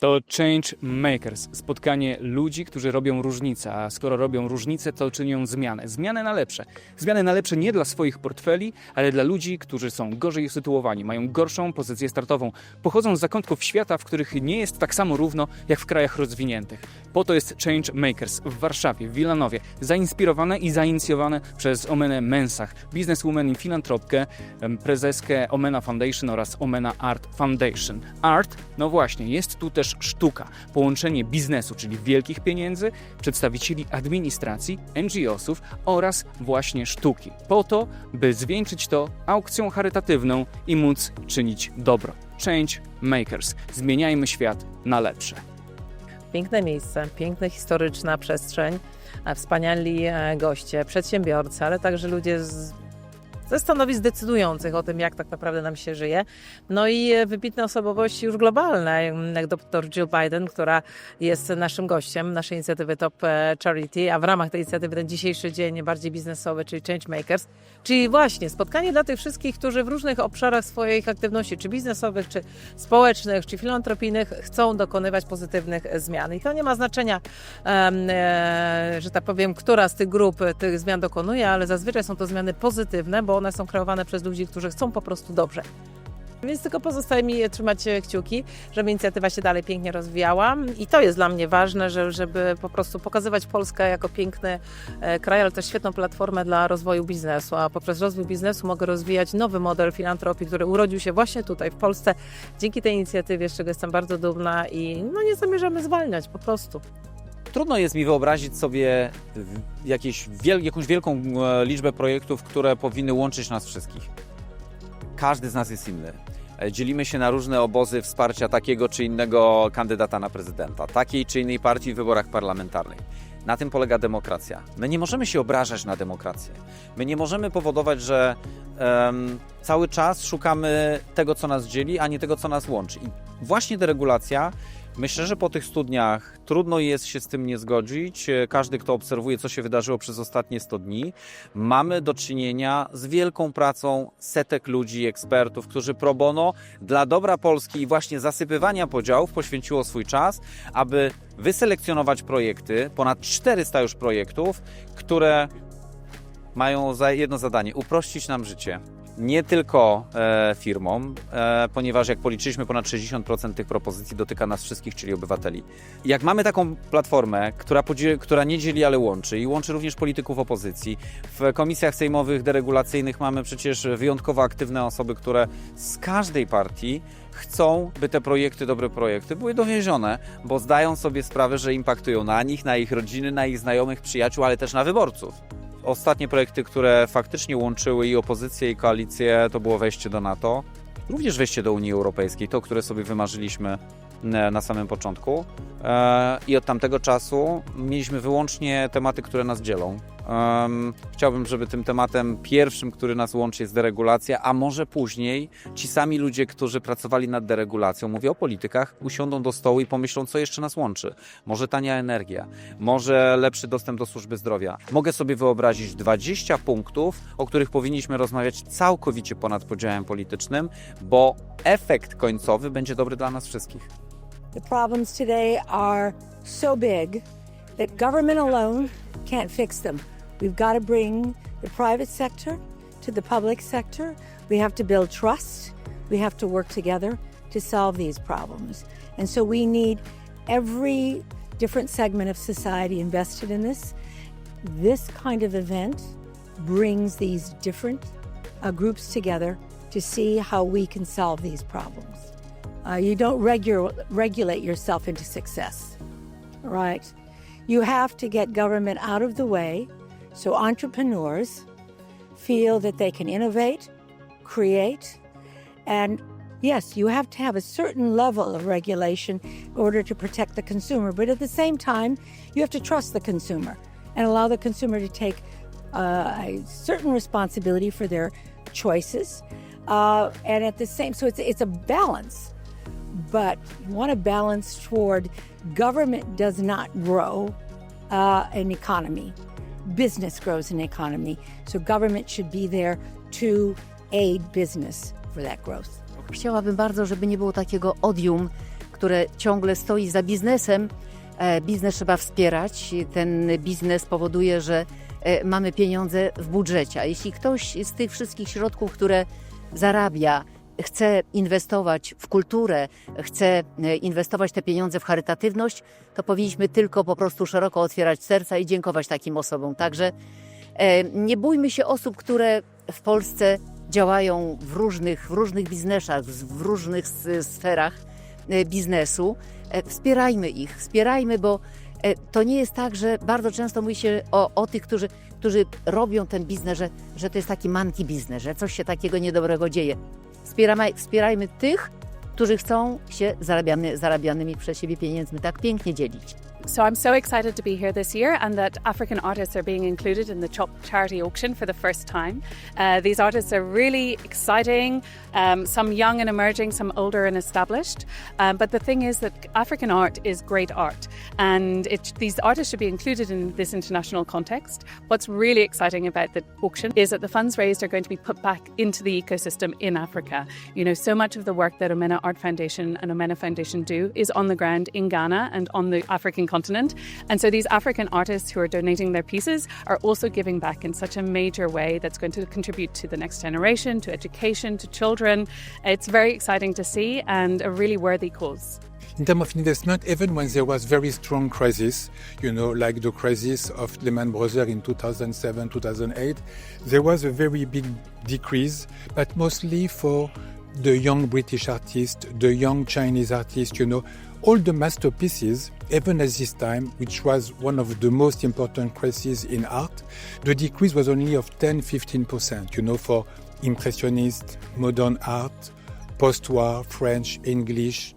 To Change Makers, spotkanie ludzi, którzy robią różnicę, a skoro robią różnicę, to czynią zmianę. Zmianę na lepsze. Zmianę na lepsze nie dla swoich portfeli, ale dla ludzi, którzy są gorzej usytuowani, mają gorszą pozycję startową, pochodzą z zakątków świata, w których nie jest tak samo równo jak w krajach rozwiniętych. Po to jest Change Makers w Warszawie, w Wilanowie, zainspirowane i zainicjowane przez Omenę Mensach, bizneswoman i filantropkę, prezeskę Omena Foundation oraz Omena Art Foundation. Art, no właśnie, jest tu też sztuka, połączenie biznesu, czyli wielkich pieniędzy, przedstawicieli administracji, NGO-sów oraz właśnie sztuki. Po to, by zwieńczyć to aukcją charytatywną i móc czynić dobro. Change Makers. Zmieniajmy świat na lepsze. Piękne miejsce, piękna historyczna przestrzeń, wspaniali e, goście, przedsiębiorcy, ale także ludzie z, ze stanowisk decydujących o tym, jak tak naprawdę nam się żyje. No i e, wybitne osobowości już globalne, jak dr Jill Biden, która jest naszym gościem naszej inicjatywy Top e, Charity, a w ramach tej inicjatywy ten dzisiejszy dzień bardziej biznesowy, czyli Changemakers, czyli właśnie spotkanie dla tych wszystkich, którzy w różnych obszarach swoich aktywności, czy biznesowych, czy społecznych, czy filantropijnych chcą dokonywać pozytywnych zmian. I to nie ma znaczenia, e, że tak powiem, która z tych grup tych zmian dokonuje, ale zazwyczaj są to zmiany pozytywne, bo one są kreowane przez ludzi, którzy chcą po prostu dobrze. Więc tylko pozostaje mi trzymać kciuki, żeby inicjatywa się dalej pięknie rozwijała. I to jest dla mnie ważne, że, żeby po prostu pokazywać Polskę jako piękny e, kraj, ale też świetną platformę dla rozwoju biznesu. A poprzez rozwój biznesu mogę rozwijać nowy model filantropii, który urodził się właśnie tutaj w Polsce. Dzięki tej inicjatywie, z czego jestem bardzo dumna i no nie zamierzamy zwalniać po prostu. Trudno jest mi wyobrazić sobie jakieś wiel- jakąś wielką e, liczbę projektów, które powinny łączyć nas wszystkich. Każdy z nas jest inny. E, Dzielimy się na różne obozy wsparcia takiego czy innego kandydata na prezydenta, takiej czy innej partii w wyborach parlamentarnych. Na tym polega demokracja. My nie możemy się obrażać na demokrację. My nie możemy powodować, że em, cały czas szukamy tego, co nas dzieli, a nie tego, co nas łączy. I właśnie deregulacja Myślę, że po tych studniach trudno jest się z tym nie zgodzić. Każdy, kto obserwuje, co się wydarzyło przez ostatnie 100 dni, mamy do czynienia z wielką pracą setek ludzi, ekspertów, którzy pro bono dla dobra Polski i właśnie zasypywania podziałów poświęciło swój czas, aby wyselekcjonować projekty, ponad 400 już projektów, które mają jedno zadanie uprościć nam życie. Nie tylko e, firmom, e, ponieważ jak policzyliśmy, ponad 60% tych propozycji dotyka nas wszystkich, czyli obywateli. Jak mamy taką platformę, która, która nie dzieli, ale łączy i łączy również polityków opozycji, w komisjach sejmowych deregulacyjnych mamy przecież wyjątkowo aktywne osoby, które z każdej partii chcą, by te projekty, dobre projekty, były dowiezione, bo zdają sobie sprawę, że impaktują na nich, na ich rodziny, na ich znajomych, przyjaciół, ale też na wyborców. Ostatnie projekty, które faktycznie łączyły i opozycję, i koalicję, to było wejście do NATO, również wejście do Unii Europejskiej, to, które sobie wymarzyliśmy e, na samym początku. E, I od tamtego czasu mieliśmy wyłącznie tematy, które nas dzielą. Em, Chciałbym, żeby tym tematem pierwszym, który nas łączy, jest deregulacja, a może później ci sami ludzie, którzy pracowali nad deregulacją, mówię o politykach, usiądą do stołu i pomyślą, co jeszcze nas łączy. Może tania energia, może lepszy dostęp do służby zdrowia. Mogę sobie wyobrazić 20 punktów, o których powinniśmy rozmawiać całkowicie ponad podziałem politycznym, bo efekt końcowy będzie dobry dla nas wszystkich. The problems today are so big that government alone can't fix them. We've got to bring the private sector to the public sector. We have to build trust. We have to work together to solve these problems. And so we need every different segment of society invested in this. This kind of event brings these different uh, groups together to see how we can solve these problems. Uh, you don't regu- regulate yourself into success, right? You have to get government out of the way so entrepreneurs feel that they can innovate, create, and yes, you have to have a certain level of regulation in order to protect the consumer, but at the same time, you have to trust the consumer and allow the consumer to take uh, a certain responsibility for their choices. Uh, and at the same, so it's, it's a balance but you want to balance toward government does not grow uh, an economy. Business grows an economy. So government should be there to aid business for that growth. Chciałabym bardzo, żeby nie było takiego odium, które ciągle stoi za biznesem. E, Biznes trzeba wspierać. Ten biznes powoduje, że e, mamy pieniądze w budżecie. A jeśli ktoś z tych wszystkich środków, które zarabia, chce inwestować w kulturę, chce inwestować te pieniądze w charytatywność, to powinniśmy tylko po prostu szeroko otwierać serca i dziękować takim osobom. Także e, nie bójmy się osób, które w Polsce działają w różnych, w różnych biznesach, w różnych sferach e, biznesu. E, Wspierajmy ich, wspierajmy, bo to nie jest tak, że bardzo często mówi się o, o tych, którzy, którzy robią ten biznes, że, że to jest taki manki biznes, że coś się takiego niedobrego dzieje. Wspieramy, wspierajmy tych, którzy chcą się zarabiany, zarabianymi przez siebie pieniędzmi tak pięknie dzielić. So I'm so excited to be here this year and that African artists are being included in the CHOP charity auction for the first time. Uh, these artists are really exciting, um, some young and emerging, some older and established. Um, but the thing is that African art is great art and it, these artists should be included in this international context. What's really exciting about the auction is that the funds raised are going to be put back into the ecosystem in Africa. You know, so much of the work that Omena Art Foundation and Omena Foundation do is on the ground in Ghana and on the African continent. And so these African artists who are donating their pieces are also giving back in such a major way that's going to contribute to the next generation, to education, to children. It's very exciting to see and a really worthy cause. In terms of investment, even when there was very strong crisis, you know, like the crisis of Lehman Brothers in 2007, 2008, there was a very big decrease, but mostly for the young British artists, the young Chinese artists, you know, all the masterpieces, even at this time, which was one of the most important crises in art, the decrease was only of 10 15%, you know, for Impressionist, modern art, post war, French, English,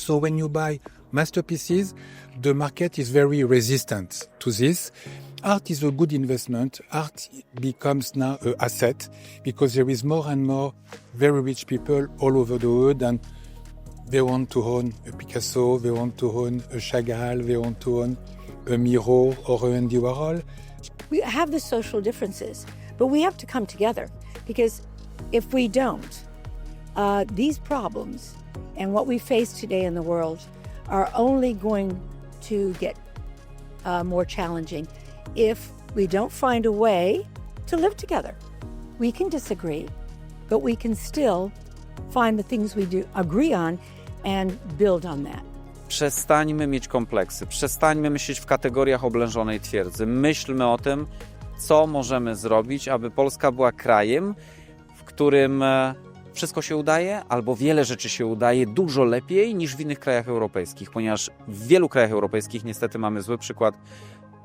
so when you buy masterpieces, the market is very resistant to this. Art is a good investment. Art becomes now an asset because there is more and more very rich people all over the world and they want to own a Picasso, they want to own a Chagall, they want to own a Miro or a Andy Warhol. We have the social differences, but we have to come together because if we don't, uh, these problems and what we face today in the world are only going to get uh, more challenging if we don't find a way to live together. We can disagree, but we can still find the things we do agree on and build on that. Przestańmy mieć kompleksy, przestańmy myśleć w kategoriach oblężonej twierdzy. Myślmy o tym, co możemy zrobić, aby Polska była krajem, w którym e, wszystko się udaje, albo wiele rzeczy się udaje dużo lepiej niż w innych krajach europejskich, ponieważ w wielu krajach europejskich niestety mamy zły przykład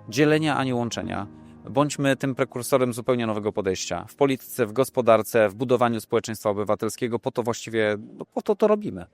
dzielenia, a nie łączenia. Bądźmy tym prekursorem zupełnie nowego podejścia w polityce, w gospodarce, w budowaniu społeczeństwa obywatelskiego. Po to właściwie, no, po to to robimy.